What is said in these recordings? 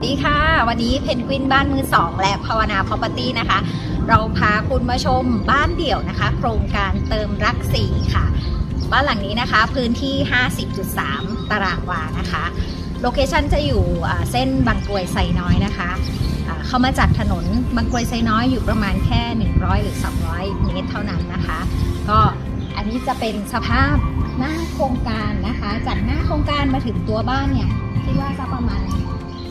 สวัสดีค่ะ วันนี้เพนกวินบ้านมือสองและภาวนา property นะคะ เราพาคุณมาชมบ้านเดี่ยวนะคะ โครงการเติมรักสีค่ะ บ้านหลังนี้นะคะพื้นที่ 50.3 ตารางวานะคะ โลเคชันจะอยู่เส้นบางกรวยไซน้อยนะคะเข้ามาจากถนนบางกรวยไซน้อยอยู่ประมาณแค่ 100 หรือ 200 เมตรเท่านั้นนะคะ ก็อันนี้จะเป็นสภาพหน้าโครงการนะคะ จากหน้าโครงการมาถึงตัวบ้านเนี่ยคิดว่าจะประมาณ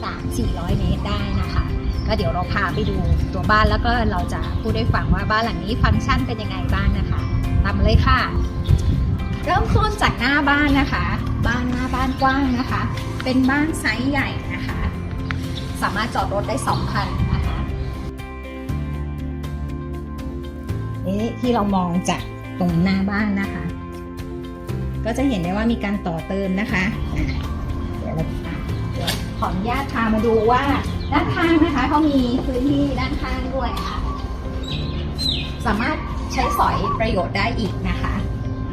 3-400 เมตรได้นะคะก็เดี๋ยวเราพาไปดูตัวบ้านแล้วก็เราจะพูดให้ฟังว่าบ้านหลังนี้ฟังก์ชันเป็นยังไงบ้างนะคะตามเลยค่ะ เริ่มต้นจากหน้าบ้านนะคะ บ้านหน้าบ้านกว้างนะคะ เป็นบ้านไซส์ใหญ่นะคะ สามารถจอดรถได้สองคันนะคะนี่ที่เรามองจากตรงหน้าบ้านนะคะ ก็จะเห็นได้ว่ามีการต่อเติมนะคะเดี๋ยวเรา ขออนุญาตพามาดูว่าด้านข้างนะคะเขามีพื้นที่ด้านข้างด้วยค่ะ สามารถใช้สอยประโยชน์ได้อีกนะคะ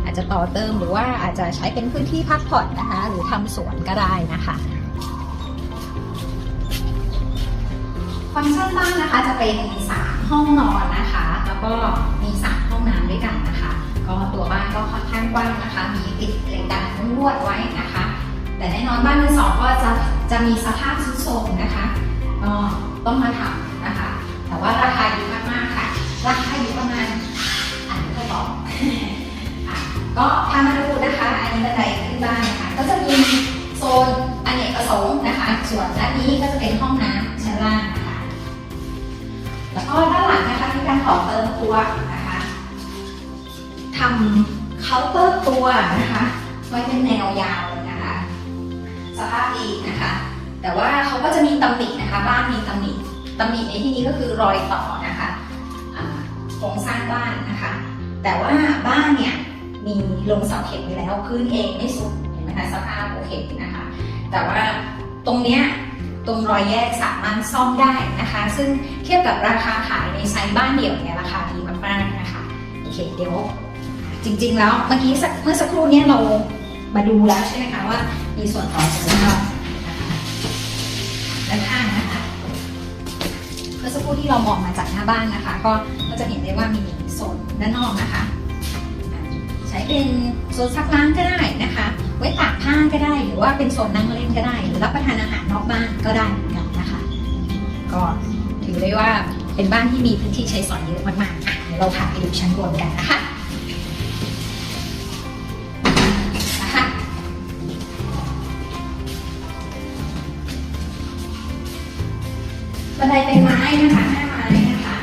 อาจจะต่อเติมหรือว่าอาจจะใช้เป็นพื้นที่พักผ่อนนะคะ หรือทำสวนก็ได้นะคะฟังก์ชันบ้านนะคะจะเป็น3ห้องนอนนะคะ แล้วก็มี3ห้องน้ำด้วยกันนะคะ ก็ตัวบ้านก็ค่อนข้างกว้างนะคะ มีติดเหล็กดัดมุงลวดไว้นะคะ แต่แน่นอนบ้านมือสองก็จะ จะมีสภาพทรุดโทรมนะคะต้องมาทำนะคะ แต่ว่าราคาดีมากๆค่ะ ราคาอยู่ประมาณอ่านไม่ค่อบอกอะก็พามาดูนะคะ อันนี้บันไดขึ้นบ้านนะคะก็จะมีโซนอเนกประสงค์นะคะ ส่วนด้านนี้ก็จะเป็นห้องน้ำชั้นล่างนะคะแล้วก็ด้านหลังนะคะมีการต่อเติมครัวนะคะทำเคาน์เตอร์ครัวนะคะไว้เป็นแนวยาวเลย ภาพดีนะคะ แต่ว่าเขาก็จะมีตำหนินะคะ บ้านมีตำหนิตำหนิในที่นี้ก็คือรอยต่อนะคะโครงสร้างบ้านนะคะ แต่ว่าบ้านเนี่ยมีลงเสาเข็มไปแล้วพื้นเองไม่สุดเห็นไหมคะสภาพโอเคนะคะ แต่ว่าตรงเนี้ยตรงรอยแยกสามารถซ่อมได้นะคะ ซึ่งเทียบกับราคาขายในไซส์บ้านเดี่ยวเนี่ยราคาดีมากๆนะคะโอเคเดี๋ยวจริงๆแล้วเมื่อกี้สักเมื่อสักครู่เนี้เรามาดูแล้วใช่ไหมคะว่า มีส่วนของสภาพนะคะด้านข้างนะคะเมื่อสักครู่ที่เรามองมาจากหน้าบ้านนะคะ ก็ก็จะเห็นได้ว่ามีโซนด้านนอกนะคะ ใช้เป็นโซนซักล้างก็ได้นะคะ ไว้ตากผ้าก็ได้ หรือว่าเป็นโซนนั่งเล่นก็ได้ หรือรับประทานอาหารนอกบ้านก็ได้เหมือนกันนะคะ ก็ถือได้ว่าเป็นบ้านที่มีพื้นที่ใช้สอยเยอะมากๆเดี๋ยวเราพาไปดูชั้นบนกันนะคะ บันไดเป็นไม้นะคะหน้าไม้นะคะ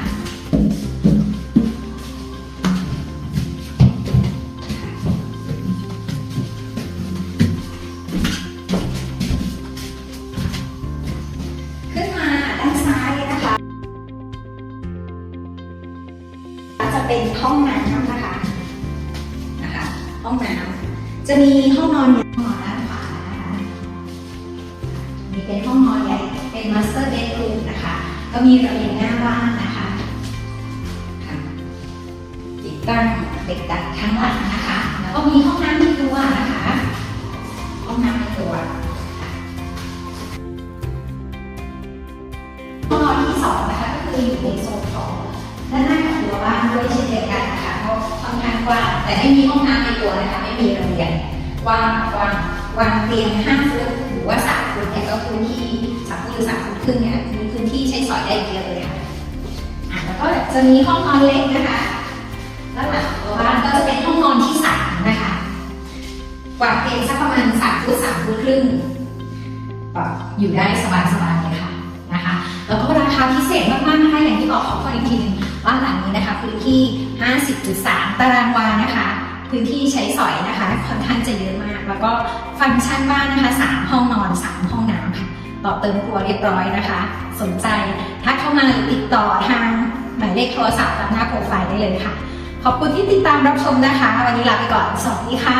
ขึ้นมาด้านซ้ายนะคะ จะเป็นห้องน้ำนะคะนะคะ ห้องน้ำจะมีห้องนอนใหญ่ห้องนอนด้านขวานะคะนี่เป็นห้องนอน เป็นมาสเตอร์เบดรูมนะคะ ก็มีระเบียงหน้าบ้านนะคะติดตั้งเหล็กดัดข้งหลังนะคะ แล้วก็มีห้องน้ำในตัวนะคะ ห้องน้ำในตัวห้องนอนที่สองนะคะก็คืออยู่ในโซนของด้านหน้าของตัวบ้านด้วยเช่นเดียวกันนะคะเพราะค่อนข้างกว้างแต่ไม่มีห้องน้ำในตัวนะคะ ไม่มีระเบียงกว้างกว้าง วางเตียงห้าฟุตหรือว่าสามฟุตเนี่ยก็พื้นที่สามฟุตหรือสามฟุตครึ่งเนี่ยมีพื้นที่ใช้สอยได้เยอะเลยค่ะแล้วก็จะมีห้องนอนเล็กนะคะด้านหลังตัวบ้านก็จะเป็นห้องนอนที่สามนะคะวางเตียงสักประมาณสามฟุตสามฟุตครึ่งอยู่ได้สบายๆเลยค่ะนะคะ แล้วก็ราคาพิเศษมากๆนะคะอย่างที่บอกขอคนอีกทีหนึงบ้านหลังนี้นะคะพื้นที่ 50.3 ตารางวานะคะ พื้นที่ใช้สอยนะคะค่อนข้างจะเยอะมาก แล้วก็ฟังก์ชันบ้านนะคะ3ห้องนอน3ห้องน้ำค่ะต่อเติมครัวเรียบร้อยนะคะ สนใจทักเข้ามาหรือติดต่อทางหมายเลขโทรศัพท์ตามหน้าโปรไฟล์ได้เลยค่ะ ขอบคุณที่ติดตามรับชมนะคะ วันนี้ลาไปก่อน สวัสดีค่ะ